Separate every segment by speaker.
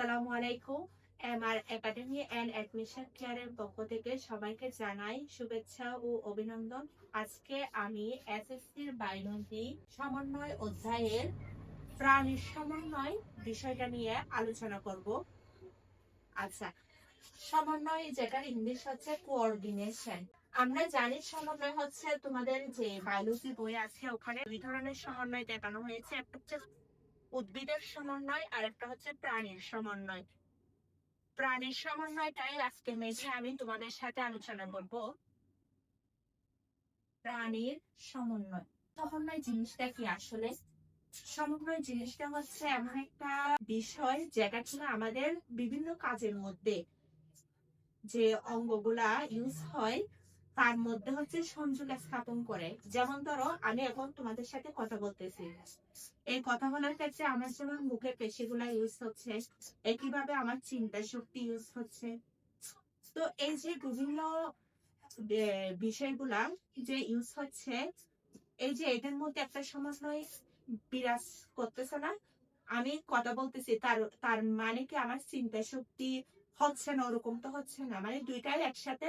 Speaker 1: আসসালামু আলাইকুম। MR academy and admission কেয়ারের পক্ষ থেকে সবাইকে জানাই শুভেচ্ছা ও অভিনন্দন। আজকে আমি এসএসসির বায়োলজি সমন্বয় অধ্যায়ের প্রাণীর সমন্বয় বিষয়টা নিয়ে আলোচনা করব। আচ্ছা সমন্বয় যেটার ইংলিশ হচ্ছে কোঅর্ডিনেশন আমরা জানি সমন্বয় হচ্ছে তোমাদের যে বায়োলজি বই আছে, ওখানে দুই ধরনের সমন্বয় দেখানো হয়েছে। একটা হচ্ছে উদ্ভিদের সমন্বয় আর একটা হচ্ছে প্রাণীর সমন্বয়। প্রাণীর সমন্বয়টাই আজকে মেঝে আমি তোমাদের সাথে আলোচনা করব। প্রাণীর সমন্বয়। সমন্বয় জিনিসটা কি আসলে? সমন্বয় জিনিসটা হচ্ছে এমন একটা বিষয়, যেটা কিনা আমাদের বিভিন্ন কাজের মধ্যে যে অঙ্গগুলা ইউজ হয় তার মধ্যে হচ্ছে সংযোগ স্থাপন করে। যেমন ধরো, আমি এখন তোমাদের সাথে কথা বলতেছি। এই কথা বলার ক্ষেত্রে আমার যেমন মুখের পেশিগুলা ইউজ হচ্ছে, একইভাবে আমার চিন্তা শক্তি ইউজ হচ্ছে। তো এই যে বিভিন্ন বিষয়গুলা যে ইউজ হচ্ছে, এই যে এদের মধ্যে একটা সমন্বয় বিরাজ করতেছে না? আমি কথা বলতেছি, তার তার মানে কি আমার চিন্তা শক্তি হচ্ছে না, ওরকম তো হচ্ছে না? মানে দুইটাই একসাথে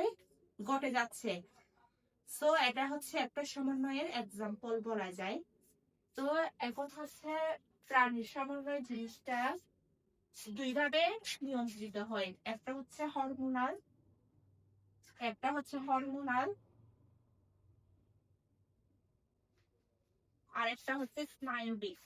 Speaker 1: ঘটে যাচ্ছে। সো এটা হচ্ছে একটা সমন্বয়ের এক্সাম্পল বলা যায়। তো এখন হচ্ছে প্রাণীর সমন্বয় জিনিসটা দুইভাবে নিয়ন্ত্রিত হয়। একটা হচ্ছে হরমোনাল একটা হচ্ছে হরমোনাল আর একটা হচ্ছে স্নায়বিক।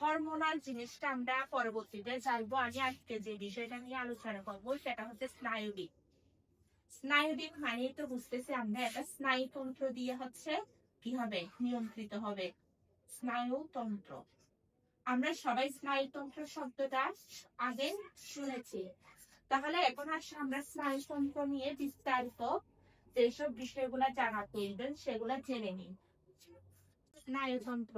Speaker 1: হরমোনাল জিনিসটা আমরা পরবর্তীতে জানব। আমি আজকে যে বিষয়টা নিয়ে আলোচনা করব, সেটা হচ্ছে স্নায়বিক। স্নায়ুবিক মানে তো বুঝতেছি আমরা একটা স্নায়ুতন্ত্র দিয়ে হচ্ছে কি হবে? নিয়ন্ত্রিত হবে। স্নায়ুতন্ত্র। আমরা সবাই স্নায়ুতন্ত্র শব্দটা আগে শুনেছি। তাহলে এখন আসলে আমরা স্নায়ুতন্ত্র নিয়ে বিস্তারিত যেসব বিষয়গুলো জানা প্রয়োজন, সেগুলো জেনে নিই। স্নায়ুতন্ত্র।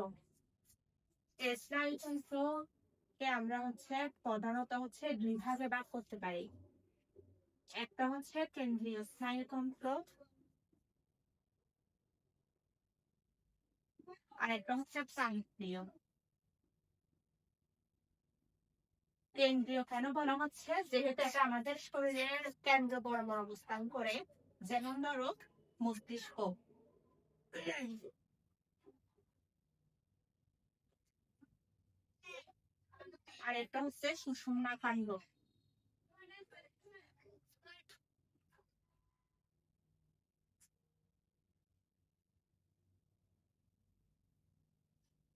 Speaker 1: আমরা হচ্ছে প্রধানত হচ্ছে দুই ভাগে ভাগ করতে পারি। একটা হচ্ছে কেন্দ্রীয় স্নায়ুতন্ত্র আর একটা হচ্ছে প্রান্তীয় কেন্দ্রীয় কেন বলা হচ্ছে? যেহেতু এটা আমাদের শরীরের কেন্দ্র বরাবর অবস্থান করে, যেমন ধরো মস্তিষ্ক। আর একটা হচ্ছে সুষুম্না কাণ্ড।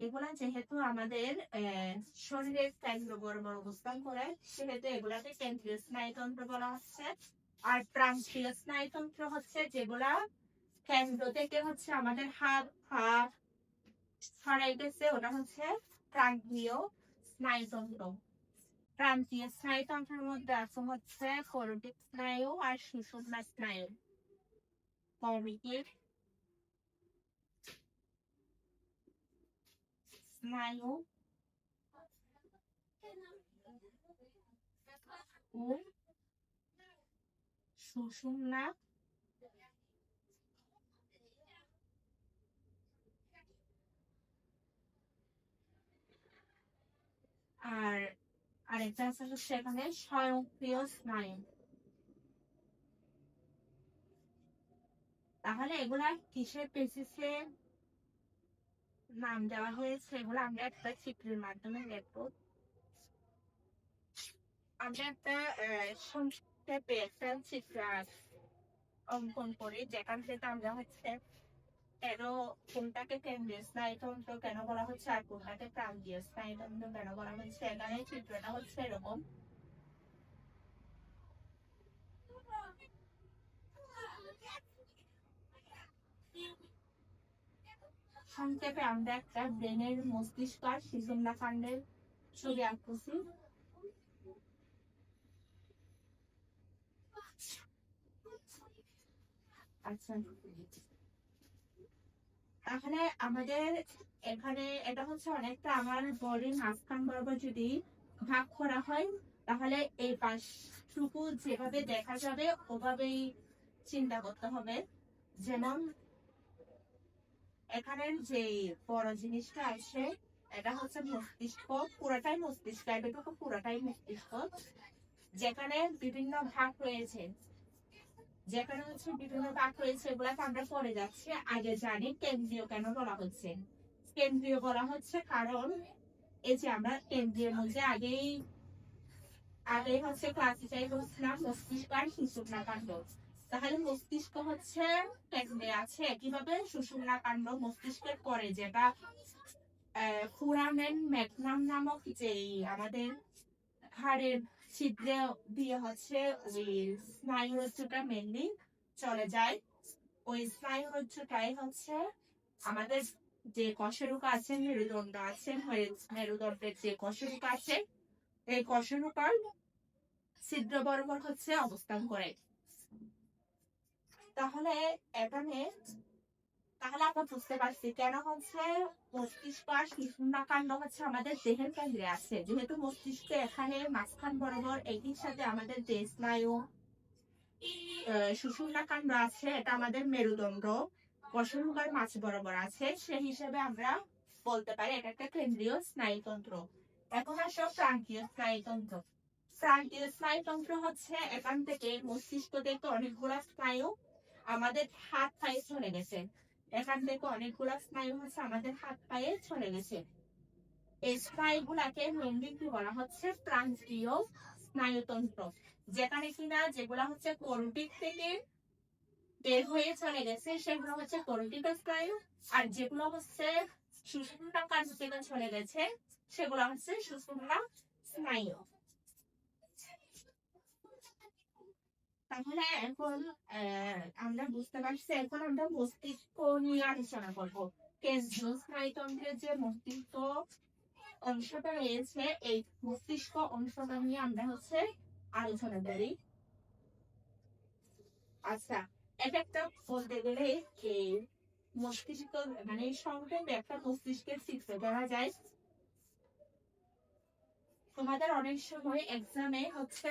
Speaker 1: এগুলা যেহেতু আমাদের শরীরের কেন্দ্র বরাবর অবস্থান করে, সেহেতু এগুলাকে কেন্দ্রীয় স্নায়ুতন্ত্র বলা হচ্ছে। আর প্রান্তীয় স্নায়ুতন্ত্র হচ্ছে যেগুলা কেন্দ্র থেকে হচ্ছে আমাদের হাত, পা ছড়াই গেছে, ওটা হচ্ছে প্রান্তীয় স্নায়ুতন্ত্র মধ্যে আছে হচ্ছে করটিক স্নায়ু আর সুষুম্না স্নায়ু স্নায়ু সুষুম্না আর আরেকটা আছে হচ্ছে স্বয়ংক্রিয় স্নায়ু। তাহলে এগুলা কিসের বেসিসে নাম দেওয়া হয়েছে? এগুলো আমরা একটা চিত্রের মাধ্যমে দেখব। আমরা একটা সংক্ষেপে একটা চিত্র অঙ্কন করি, যেখান থেকে আমরা হচ্ছে কেন কোনটাকে কেন্দ্রীয় স্নায়ুতন্ত্র কেন বলা হচ্ছে আর কোনটাকে প্রান্তীয় স্নায়ুতন্ত্র কেন বলা হচ্ছে? এখানে চিত্রটা হচ্ছে এরকম। সংক্ষেপে আমরা একটা ব্রেনের মস্তিষ্ক আর শিশুমনা কাণ্ডের ছবি আঁকতেছি। আচ্ছা। তাহলে আমাদের এখানে এটা হচ্ছে অনেকটা আমার বডির মাঝখান বরাবর যদি ভাগ করা হয়, তাহলে এই পাশটুকু যেভাবে দেখা যাবে, ওভাবেই চিন্তা করতে হবে। যেমন এখানের যে বড় জিনিসটা আছে, এটা হচ্ছে মস্তিষ্ক, পুরোটাই মস্তিষ্ক এটুকু পুরোটাই মস্তিষ্ক। যেখানে বিভিন্ন ভাগ রয়েছে। যেখানে হচ্ছে বিভিন্ন ভাগ রয়েছে, এগুলাকে আমরা পড়ে যাচ্ছি। আগে জানি কেন্দ্রীয় কেন বলা হচ্ছে। কেন্দ্রীয় বলা হচ্ছে কারণ এই যে আমরা কেন্দ্রীয় মধ্যে আগেই আগে হচ্ছে ক্লাসিফাই করছিলাম মস্তিষ্ক আর সুষুম্না কাণ্ড। তাহলে মস্তিষ্ক হচ্ছে কেন্দ্রে আছে কীভাবে সুষুম্না কাণ্ড মস্তিষ্কের পরে, যেটা ফুরামেন ম্যাগনাম নামক যে আমাদের হাড়ের ছিদ্রে দিয়ে হচ্ছে ওই স্নায়ুরজ্জুটা মেনলি চলে যায়। ওই স্নায়ুরজ্জুটাই হচ্ছে আমাদের যে কশেরুকা আছে, মেরুদণ্ড আছে মেরু- মেরুদণ্ডের যে কশেরুকা আছে, এই কশেরুকার ছিদ্র বরাবর হচ্ছে অবস্থান করে। তাহলে এখানে তাহলে বুঝতে পারছি কেন হচ্ছে মস্তিষ্ক আর হচ্ছে আমাদের দেহের কেন্দ্রে আছে। যেহেতু মস্তিষ্ক এখানে মাঝখান বরাবর একই সাথে আমাদের স্নায়ু আছে, এটা আমাদের মেরুদণ্ড কশরুকার মাছ বরাবর আছে, সেই হিসেবে আমরা বলতে পারি এটা একটা কেন্দ্রীয় স্নায়ুতন্ত্র। এখন আসো প্রান্তীয় স্নায়ুতন্ত্র। প্রান্তীয় স্নায়ুতন্ত্র হচ্ছে এখান থেকে মস্তিষ্ক থেকে অনেকগুলো স্নায়ু, আমাদের হাত পায়ে চলে গেছে। এখান থেকে অনেকগুলা স্নায়ু হচ্ছে আমাদের হাত পায়ে চলে গেছে। এই স্নায়ুগুলাকে মেনলি কি বলা হচ্ছে? প্রান্তীয় স্নায়ুতন্ত্র। যেখানে কিনা যেগুলা হচ্ছে করটিক থেকে বের হয়ে চলে গেছে, সেগুলো হচ্ছে করটিক স্নায়ু। আর যেগুলো হচ্ছে সুষুম্না থেকে চলে গেছে, সেগুলো হচ্ছে সুষুম্না স্নায়ু। তাহলে এখন আমরা বুঝতে পারছি, এখন আমরা মস্তিষ্ক নিয়ে আলোচনা করব। স্নায়ুতন্ত্রের যে মস্তিষ্ক অংশটা রয়েছে, এই মস্তিষ্ক অংশটা নিয়ে আমরা হচ্ছে আলোচনা করি। আচ্ছা এটা একটা বলতে গেলে এই মস্তিষ্ক মানে সংক্ষেপে একটা মস্তিষ্কের চিত্র করা যায়। তোমাদের অনেক সময় এক্সামে হচ্ছে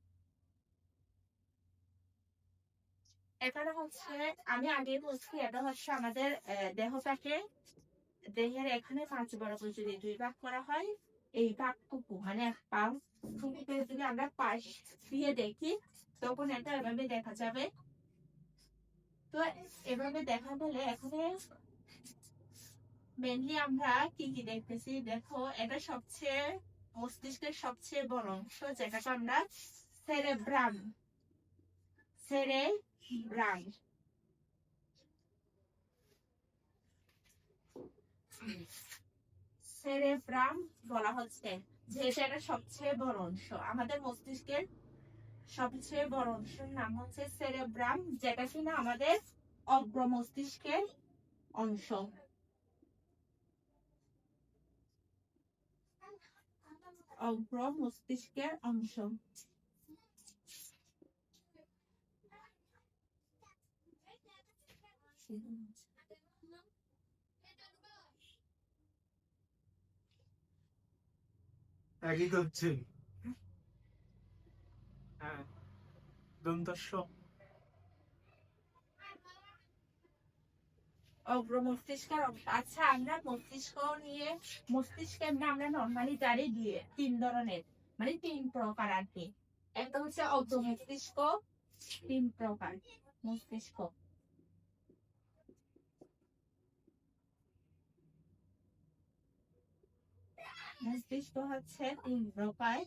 Speaker 1: এখানে হচ্ছে আমি আগে বলছি, এটা হচ্ছে আমাদের দেহটাকে দেহের এখানে পাঁচ বরাবর যদি দুই ভাগ করা হয়, এই ভাগটুকু মানে এক যদি আমরা পাশ দিয়ে দেখি, তখন এটা এভাবে দেখা যাবে। তো এভাবে দেখা এখানে মেনলি আমরা কি কি দেখতেছি? দেখো, এটা সবচেয়ে, মস্তিষ্কের সবচেয়ে বড় অংশ, যেটাকে আমরা সেরেব্রাম সেরেব্রাম সেরেব্রাম বলা হচ্ছে যে এটা সবচেয়ে বড় অংশ। আমাদের মস্তিষ্কের সবচেয়ে বড় অংশের নাম হচ্ছে সেরেব্রাম, যেটা কিনা আমাদের অগ্র মস্তিষ্কের অংশ। অগ্র মস্তিষ্কের অংশ।
Speaker 2: একই করছে হ্যাঁ। দন্তস্ব?
Speaker 1: অগ্র মস্তিষ্কের আচ্ছা আমরা মস্তিষ্ক নিয়ে মস্তিষ্কে আমরা নর্মালি জানি দিয়ে তিন ধরনের মানে তিন প্রকার আর কি। একটা হচ্ছে অগ্র মস্তিষ্ক, তিন প্রকার মস্তিষ্ক। মস্তিষ্ক হচ্ছে তিন প্রকার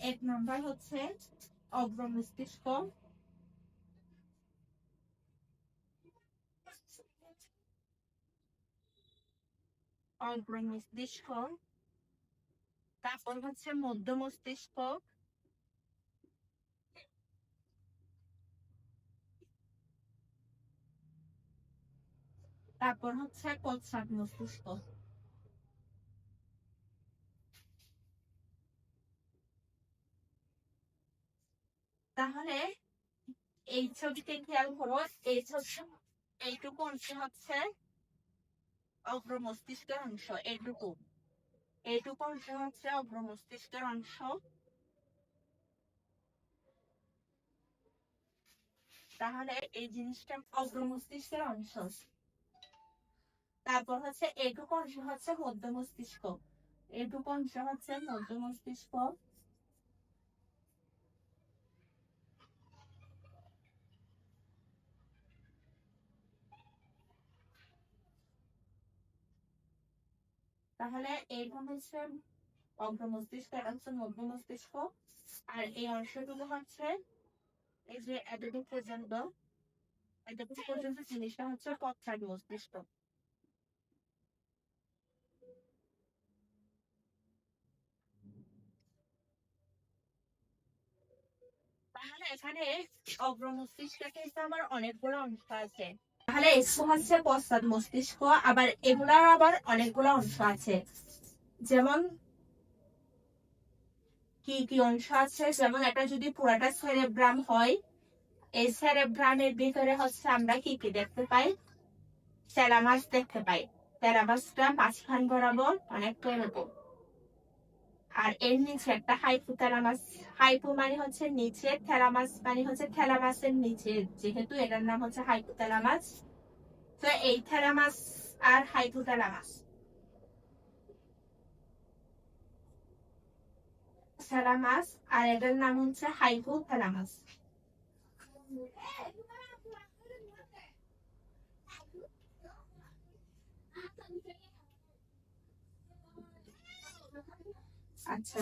Speaker 1: এক নম্বর হচ্ছে অগ্র মস্তিষ্ক। অগ্র মস্তিষ্ক। তারপর হচ্ছে মধ্য মস্তিষ্ক। তারপর হচ্ছে পশ্চাৎ মস্তিষ্ক। তাহলে এই ছবিতে খেয়াল করো, এই ছবি, এইটুকু অংশ হচ্ছে অগ্র মস্তিষ্কের অংশ, এইটুকু। এইটুকু অংশ হচ্ছে অগ্র মস্তিষ্কের অংশ। তাহলে এই জিনিসটা অগ্র মস্তিষ্কের অংশ। তারপর হচ্ছে এইটুকু অংশ হচ্ছে মধ্য মস্তিষ্ক এইটুকু অংশ হচ্ছে মধ্য মস্তিষ্ক তাহলে এইটা হচ্ছে অগ্র মস্তিষ্ক এটা হচ্ছে মধ্য মস্তিষ্ক, আর এই অংশগুলো হচ্ছে এই যে এতটুকু পর্যন্ত পর্যন্ত জিনিসটা হচ্ছে মস্তিষ্ক। তাহলে এখানে অগ্র আমার অনেকগুলো অংশ আছে। তাহলে একটু হচ্ছে পশ্চাৎ মস্তিষ্ক, আবার এগুলার আবার অনেকগুলো অংশ আছে। যেমন, কি কি অংশ আছে? যেমন এটা যদি পুরাটা সেরেব্রাম হয়, এই সেরেব্রামের ভিতরে হচ্ছে আমরা কি কি দেখতে পাই? স্যালামাস দেখতে পাই। স্যালামাসটা মাঝখান বরাবর অনেকটা এরকম আর এর নিচে একটা হাইপু হাইপোথ্যালামাস হাইপু মানে হচ্ছে নিচে থ্যালামাস মানে হচ্ছে থ্যালামাসের নিচে, যেহেতু এটার নাম হচ্ছে হাইপু হাইপোথ্যালামাস তো এই থ্যালামাস আর হাইপোথ্যালামাস থ্যালামাস আর এটার নাম হচ্ছে হাইপোথ্যালামাস আচ্ছা।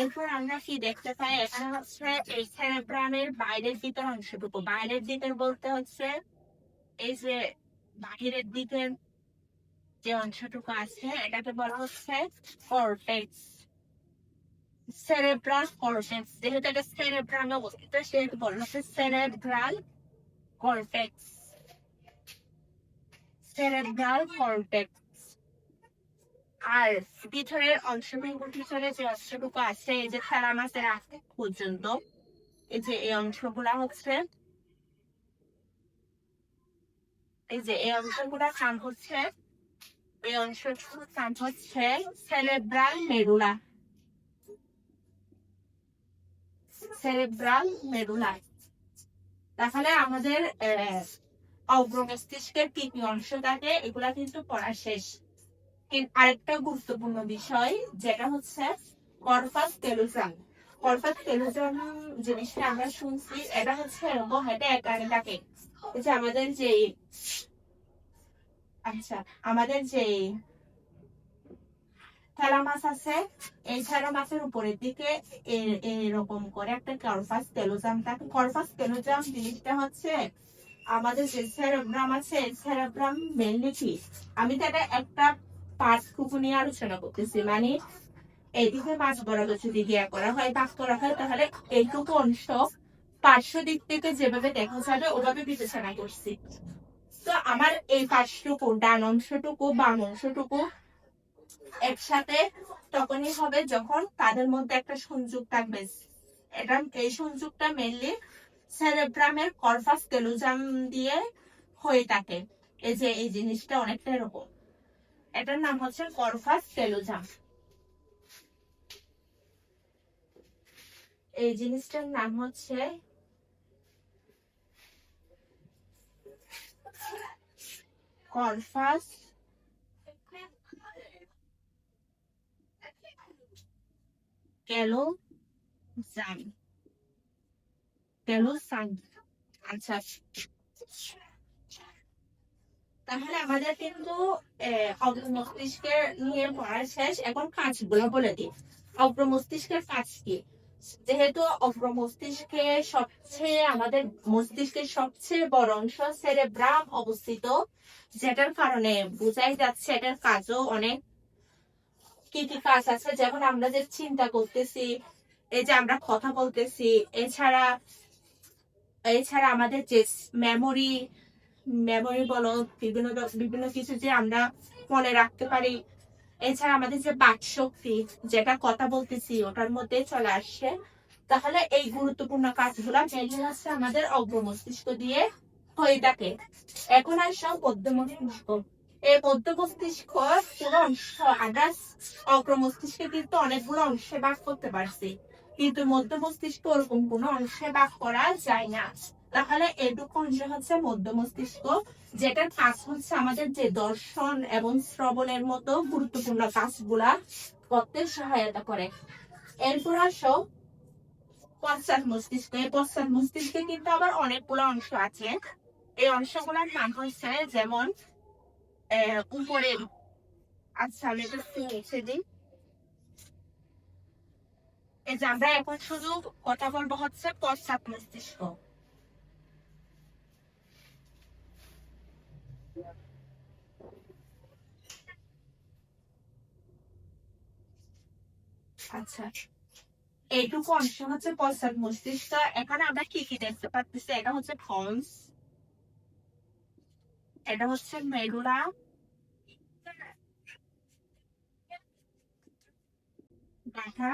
Speaker 1: এরপর আমরা কি দেখতে পাই? এখানে হচ্ছে এই সেরেব্রামের বাইরের দিকের অংশটুকু। বাইরের দিকের বলতে হচ্ছে এই যে বাহিরের দিকের যে অংশটুকু আছে, এটাকে বলা হচ্ছে কর্টেক্স সেরেব্রাল কর্টেক্স যেহেতু এটা সেরেব্রামে অবস্থিত, সেহেতু বলা হচ্ছে সেরেব্রাল কর্টেক্স সেরেব্রাল কর্টেক্স আর ভিতরের অংশটুকু ভিতরে যে অংশটুকু আছে এই যে থ্যালামাসের আগে পর্যন্ত এই যে এই অংশগুলা হচ্ছে এই যে এই অংশগুলার নাম হচ্ছে এই অংশটুকুর নাম হচ্ছে সেরেব্রাল মেরুলা। সেরেব্রাল মেরুলা। তাহলে আমাদের আহ, অগ্র মস্তিষ্কের কি কি অংশ থাকে এগুলা কিন্তু পড়া শেষ। আরেকটা গুরুত্বপূর্ণ বিষয়, যেটা হচ্ছে কর্পাস তেলুজাম কর্পাস তেলুজাম জিনিসটা আমরা শুনছি, এটা হচ্ছে একারে থাকে এই যে আমাদের যে আচ্ছা আমাদের যে থ্যালামাস আছে, এই থ্যালামাসের উপরের দিকে এরকম করে একটা করফাস তেলুজাম থাকে। করফাস তেলুজাম জিনিসটা হচ্ছে আমাদের যে সেরেব্রাম আছে, এই সেরেব্রাম মেনলি কি? আমি তো একটা পার্টটুকু নিয়ে আলোচনা করতেছি। মানে এইদিকে মাছ বরাবর যদি গিয়া করা হয়, ভাগ করা হয়, তাহলে এইটুকু অংশ পার্শ্ব দিক থেকে যেভাবে দেখা যাবে, ওভাবে বিবেচনা করছি। তো আমার এই পার্শ্বটুকু ডান অংশটুকু, বাম অংশটুকু একসাথে তখনই হবে যখন তাদের মধ্যে একটা সংযোগ থাকবে। এটা এই সংযোগটা মেনলি সেরেব্রামের কর্পাস তেলুজাম দিয়ে হয়ে থাকে। এই যে, এই জিনিসটা অনেকটা এরকম। এটার নাম হচ্ছে কর্পাস তেলুজাম এই জিনিসটার নাম হচ্ছে কর্পাস ক্যালোজাম ক্যালোজাম আচ্ছা। তাহলে আমাদের কিন্তু মস্তিষ্কের নিয়ে পড়া শেষ এখন কাজগুলো বলে দিই। অগ্র মস্তিষ্কের কাজ কি? যেহেতু অগ্র মস্তিষ্কে সবচেয়ে, আমাদের মস্তিষ্কের সবচেয়ে বড় অংশ সেরেব্রাম অবস্থিত, যেটার কারণে বোঝাই যাচ্ছে এটার কাজও অনেক কি কি কাজ আছে। যেমন আমরা যে চিন্তা করতেছি এই যে আমরা কথা বলতেছি, এছাড়া এছাড়া আমাদের যে মেমোরি মেমোরি বলো, বিভিন্ন বিভিন্ন কিছু যে আমরা মনে রাখতে পারি। এছাড়া আমাদের যে বাক শক্তি যেটা কথা বলতেছি, ওটার মধ্যে চলে আসছে। তাহলে এই গুরুত্বপূর্ণ কাজগুলো মেনলি হচ্ছে আমাদের অগ্র মস্তিষ্ক দিয়ে হয়ে থাকে। এখন আসো মধ্য মস্তিষ্ক এই মধ্য মস্তিষ্ক পুরো অংশ, আমরা অগ্র মস্তিষ্কে কিন্তু অনেকগুলো অংশে ভাগ করতে পারছি। কিন্তু মধ্য মস্তিষ্ক ওরকম কোনো অংশে ভাগ করা যায় না। তাহলে এটুকু অংশ হচ্ছে মধ্য মস্তিষ্ক যেটার কাজ হচ্ছে আমাদের যে দর্শন এবং শ্রবণের মতো গুরুত্বপূর্ণ কাজগুলা করতে সহায়তা করে। এরপর আসো পশ্চাৎ মস্তিষ্ক। এই পশ্চাৎ মস্তিষ্কে কিন্তু আবার অনেকগুলো অংশ আছে। এই অংশগুলোর নাম হচ্ছে যেমন আহ, উপরের আচ্ছা আমি একটু মুছে দিই। এই যে আমরা এখন শুধু কথা বলব হচ্ছে পশ্চাৎ মস্তিষ্ক। আচ্ছা। এইটুকু অংশ হচ্ছে পশ্চাৎ মস্তিষ্ক, এখানে আমরা কি কি দেখতে পাচ্ছি এটা হচ্ছে ফলস এটা হচ্ছে ডাটা,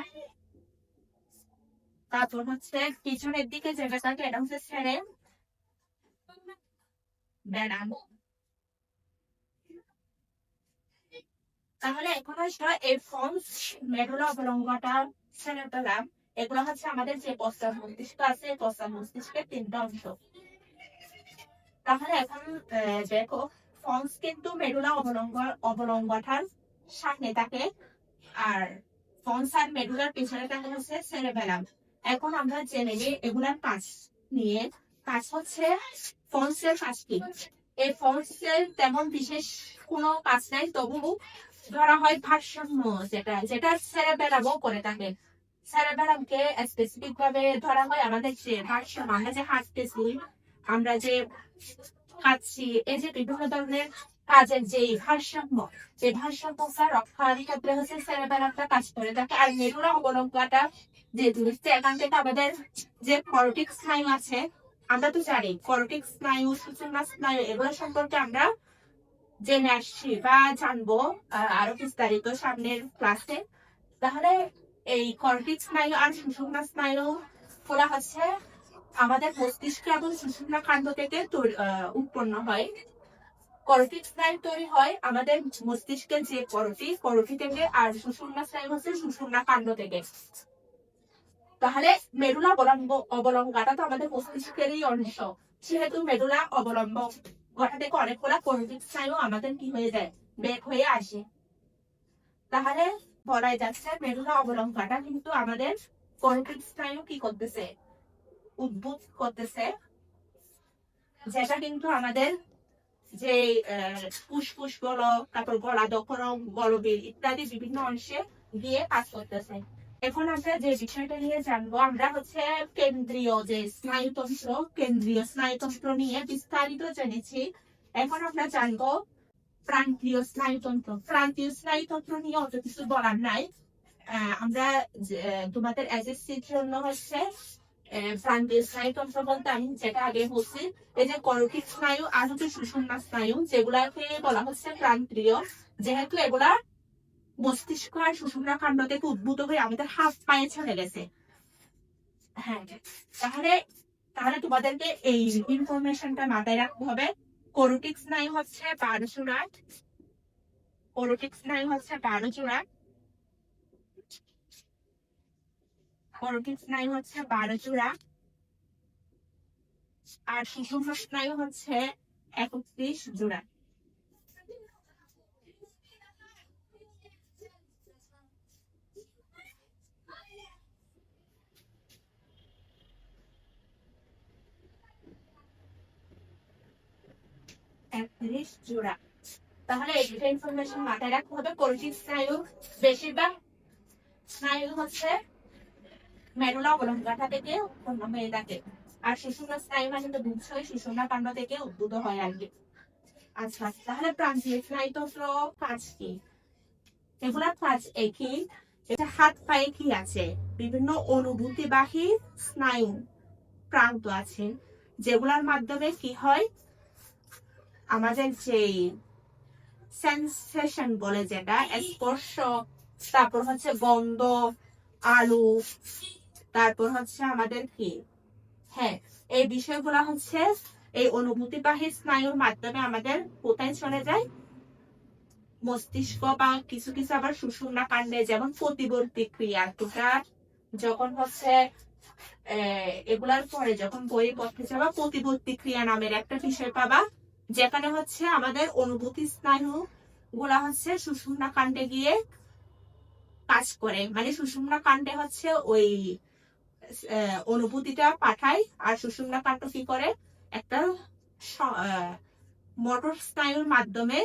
Speaker 1: তারপর হচ্ছে পিছনের দিকে যেটা থাকে এটা হচ্ছে ছেড়ে ব্যারাম। তাহলে এখন আসলে এই ফর্মস মেডুলা ছেড়ে পেলাম এগুলো হচ্ছে আমাদের যে পশ্চাৎ মস্তিষ্ক আছে পশ্চাৎ মস্তিষ্কের তিনটা অংশ। তাহলে এখন দেখো ফর্মস কিন্তু মেডুলা অবলম্ব অবলম্বটার সামনে থাকে, আর ফর্মস আর মেডুলার পিছনে থাকে হচ্ছে সেরেবেলাম এখন আমরা জেনে নিই এগুলার কাজ নিয়ে। কাজ হচ্ছে ফর্মসের কাজ কি? এই ফর্মসের তেমন বিশেষ কোনো কাজ নাই, তবু ধরা হয় ভারসাম্য যেটা যেটা সেরেবেলামও করে থাকে। সেরেবেলামকে স্পেসিফিক ভাবে ধরা হয় আমাদের যে ভারসাম্য, আমরা যে হাঁটতেছি আমরা যে খাচ্ছি, এই যে বিভিন্ন ধরনের কাজের যে ভারসাম্য এই ভারসাম্যটা রক্ষার ক্ষেত্রে হচ্ছে সেরেবেলামটা কাজ করে। থাকে আর মেরুরা অবলম্বনটা যে জিনিসটা এখান থেকে আমাদের যে করটিক স্নায়ু আছে, আমরা তো জানি করটিক স্নায়ু সূচনা স্নায়ু, এগুলো সম্পর্কে আমরা জেনে আসছি বা জানব আরও বিস্তারিত সামনের ক্লাসে তাহলে এই করটিক স্নায়ু আর সুষুম্না স্নায়ু গুলা হচ্ছে। আমাদের মস্তিষ্ক এবং সুষুম্না কাণ্ড থেকে উৎপন্ন হয়। করটিক স্নায়ু তৈরি হয় আমাদের মস্তিষ্কের যে করটি করটি থেকে, আর সুষুম্না স্নায়ু হচ্ছে সুষুম্না কাণ্ড থেকে। তাহলে মেরুলা অবলম্ব অবলম্বনটা তো আমাদের মস্তিষ্কেরই অংশ। সেহেতু মেরুলা অবলম্ব। গোটা থেকে অনেকগুলা করটিক স্নায়ু আমাদের কি হয়ে যায়? বের হয়ে আসে। তাহলে বলাই যাচ্ছে মেরুলা অবলম্বনটা কিন্তু আমাদের করটিক স্নায়ু কি করতেছে? উদ্ভূত করতেছে। যেটা কিন্তু আমাদের যে ফুসফুস বলো, তারপর গলা দখল গলবিল ইত্যাদি বিভিন্ন অংশে দিয়ে কাজ করতেছে। এখন আমরা যে বিষয়টা নিয়ে জানব, আমরা হচ্ছে কেন্দ্রীয় যে স্নায়ুতন্ত্র, কেন্দ্রীয় স্নায়ুতন্ত্র নিয়ে বিস্তারিত জেনেছি। এখন আমরা জানব প্রান্তীয় স্নায়ুতন্ত্র। প্রান্তীয় স্নায়ুতন্ত্র নিয়ে অত কিছু বলার নাই। আমরা তোমাদের এসএসসির জন্য হচ্ছে প্রান্তীয় স্নায়ুতন্ত্র বলতে আমি যেটা আগে বলছি, এই যে করটিক স্নায়ু আর হচ্ছে সুষুম্না স্নায়ু, যেগুলাকে বলা হচ্ছে প্রান্তীয়, যেহেতু এগুলা মস্তিষ্ক আর সুষুম্না কাণ্ড থেকে উদ্ভূত হয়ে আমাদের হাত পায়ে ছেড়ে গেছে। হ্যাঁ তাহলে তাহলে তোমাদেরকে এই ইনফরমেশনটা মাথায় রাখতে হবে। করোটিক স্নায়ু হচ্ছে বারো জোড়া করোটিক স্নায়ু হচ্ছে বারো করোটিক স্নায়ু হচ্ছে বারো আর সুষুম্না স্নায়ু হচ্ছে একত্রিশ জোড়া একত্রিশ জোড়া। তাহলে ইনফরমেশন মাথায় রাখতে হবে। স্নায়ু বেশিরভাগ স্নায়ু হচ্ছে মেরুলা থেকে হয়ে থাকে। আর সুষুম্না স্নায়ু মানে তো সুষুম্না কাণ্ড থেকে উদ্ভূত হয় আর কি। আচ্ছা তাহলে কাজ একই, এটা হাত পায়ে কি আছে? বিভিন্ন অনুভূতিবাহী স্নায়ু প্রান্ত আছে, যেগুলার মাধ্যমে কি হয়? আমাদের যেই সেন্সেশন বলে যেটা স্পর্শ তারপর হচ্ছে গন্ধ, আলু, তারপর হচ্ছে আমাদের কি? হ্যাঁ এই বিষয়গুলো হচ্ছে এই অনুভূতিবাহী স্নায়ুর মাধ্যমে আমাদের কোথায় চলে যায়? মস্তিষ্ক বা কিছু কিছু আবার সুষুম্না কাণ্ডে, যেমন প্রতিবর্তী ক্রিয়া তোমরা যখন হচ্ছে এগুলার পরে যখন বই পড়তে যাবা, প্রতিবর্তী ক্রিয়া নামের একটা বিষয় পাবা। যেখানে হচ্ছে আমাদের অনুভূতি স্নায়ু গুলা হচ্ছে সুষুম্না কাণ্ডে গিয়ে কাজ করে। মানে সুষুম্না কাণ্ডে হচ্ছে ওই অনুভূতিটা পাঠায় আর সুষুম্না কাণ্ড কি করে? একটা মোটর স্নায়ুর মাধ্যমে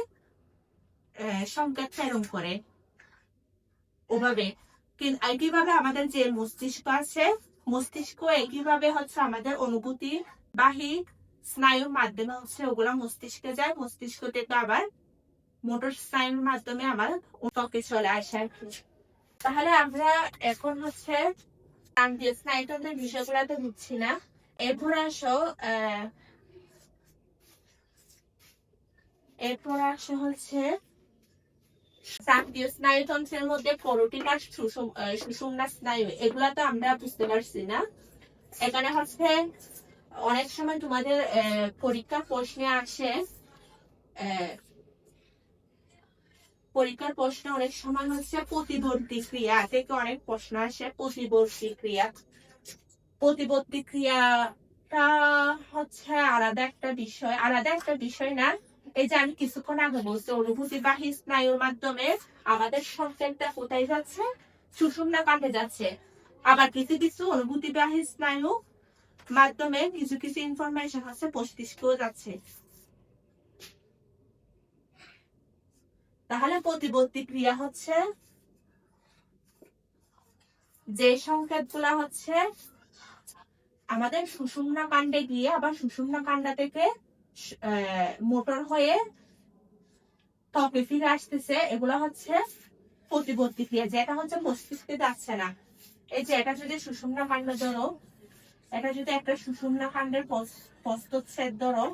Speaker 1: সংকেত প্রেরণ করে ওভাবে। একইভাবে আমাদের যে মস্তিষ্ক আছে, মস্তিষ্ক একইভাবে হচ্ছে আমাদের অনুভূতি বাহী স্নায়ুর মাধ্যমে হচ্ছে ওগুলা মস্তিষ্কে যায় মস্তিষ্ক থেকে আবার মোটর স্নায়ুর মাধ্যমে আমার ত্বকে চলে আসে আর কি। তাহলে আমরা এখন হচ্ছে স্নায়ুতন্ত্রের বিষয়গুলো তো বুঝছি না এরপর আসো এরপর আসো হচ্ছে প্রান্তীয় স্নায়ুতন্ত্রের মধ্যে পরোটিন আর স্নায়ু, এগুলা তো আমরা বুঝতে পারছি না এখানে হচ্ছে অনেক সময় তোমাদের পরীক্ষার প্রশ্নে আসে পরীক্ষার প্রশ্নে অনেক সময় হচ্ছে প্রতিবর্তী ক্রিয়া থেকে অনেক প্রশ্ন আসে প্রতিবর্তী ক্রিয়া। প্রতিবর্তী ক্রিয়াটা হচ্ছে আলাদা একটা বিষয়, আলাদা একটা বিষয় না, এই যে আমি কিছুক্ষণ আগে বলছি অনুভূতি অনুভূতিবাহী স্নায়ুর মাধ্যমে আমাদের সংকেতটা কোথায় যাচ্ছে? সুষুম্না কাণ্ডে যাচ্ছে। আবার কিছু কিছু অনুভূতি অনুভূতিবাহী স্নায়ু মাধ্যমে কিছু কিছু ইনফরমেশন হচ্ছে মস্তিষ্কেও যাচ্ছে। তাহলে প্রতিবর্তী ক্রিয়া হচ্ছে যে সংকেতগুলা হচ্ছে আমাদের সুষুম্না কাণ্ডে গিয়ে আবার সুষুম্না কাণ্ডা থেকে মোটর হয়ে ত্বকে ফিরে আসতেছে। এগুলা হচ্ছে প্রতিবর্তী ক্রিয়া। যেটা হচ্ছে মস্তিষ্কে যাচ্ছে না। এই যে এটা যদি সুষুম্না কাণ্ড ধরো এটা যদি একটা সুষুম্না কাণ্ডের প্রস্তুচ্ছেদ ধরো।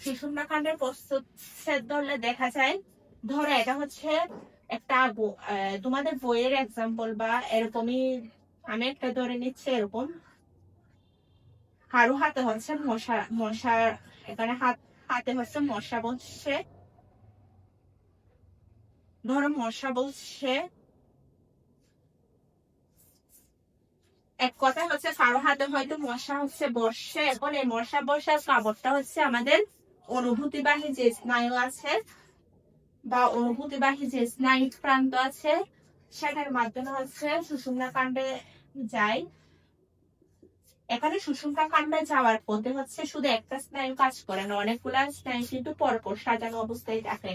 Speaker 1: সুষুম্না কাণ্ডের প্রস্তুচ্ছেদ ধরলে দেখা যায়, ধরো এটা হচ্ছে একটা তোমাদের বইয়ের এক্সাম্পল বা এরকমই আমি একটা ধরে নিচ্ছি এরকম। কারও হাতে হচ্ছে মশা মশা এখানে হাত, হাতে হচ্ছে মশা বসছে ধরো মশা বসছে এক কথা হচ্ছে কারও হাতে হয়তো মশা হচ্ছে বসছে এখন এই মশা বসার কাপড়টা হচ্ছে আমাদের অনুভূতিবাহী যে স্নায়ু আছে বা অনুভূতিবাহী যে স্নায়ু প্রান্ত আছে, সেটার মাধ্যমে হচ্ছে সুষুম্না কাণ্ডে যায়। এখানে সুষুম্না কাণ্ডে যাওয়ার পথে হচ্ছে শুধু একটা স্নায়ু কাজ করে না, অনেকগুলা স্নায়ু কিন্তু পরপর সাজানো অবস্থায় থাকে।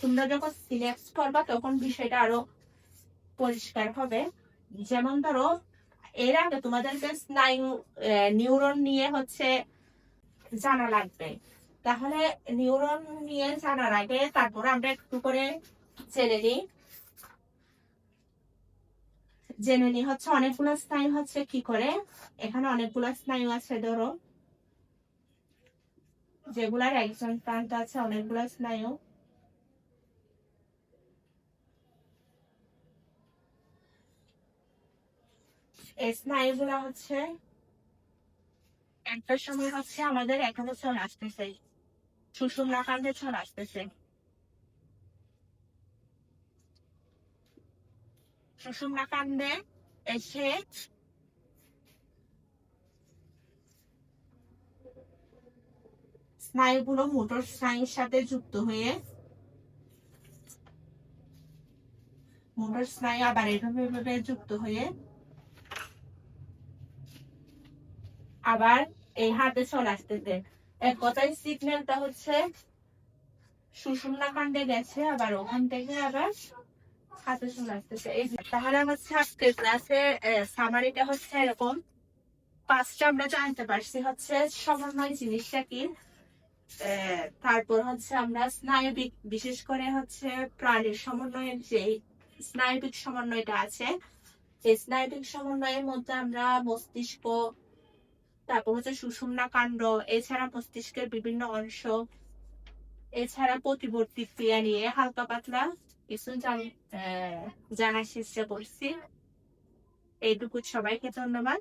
Speaker 1: তোমরা যখন সিলেক্ট করবা তখন বিষয়টা আরও পরিষ্কার হবে। যেমন ধরো এর তোমাদেরকে স্নায়ু নিউরন নিয়ে হচ্ছে জানা লাগবে। তাহলে নিউরন নিয়ে জানার আগে তারপর আমরা একটু করে জেনে নিই। জেনে নিই হচ্ছে অনেকগুলো স্নায়ু হচ্ছে কি করে? এখানে অনেকগুলো স্নায়ু আছে, ধরো। যেগুলার একজন প্রান্ত আছে, অনেকগুলো স্নায়ু। হচ্ছে একটা সময় হচ্ছে আমাদের এখানে আসতেছে। আসতেছে। স্নায়ুগুলো মোটর স্নায়ুর সাথে যুক্ত হয়ে মোটর স্নায়ু আবার এভাবে যুক্ত হয়ে আবার এই হাতে চলে আসতেছে। এক কথায় সিগন্যালটা হচ্ছে, সুষুম্না কাণ্ডে গেছে, আবার ওখান থেকে আবার হাতে চলে আসতেছে। এই তাহলে হচ্ছে আজকের ক্লাসে সামারিটা হচ্ছে এরকম। পাঁচটা আমরা জানতে পারছি হচ্ছে সমন্বয় জিনিসটা কি। তারপর হচ্ছে আমরা স্নায়বিক, বিশেষ করে হচ্ছে প্রাণীর সমন্বয়ের যে স্নায়বিক সমন্বয়টা আছে, এই স্নায়বিক সমন্বয়ের মধ্যে আমরা মস্তিষ্ক তারপর হচ্ছে সুষুম্না কাণ্ড, এছাড়া মস্তিষ্কের বিভিন্ন অংশ, এছাড়া প্রতিবর্তী ক্রিয়া নিয়ে হালকা পাতলা কিছু জানার চেষ্টা করছি। এইটুকু সবাইকে ধন্যবাদ।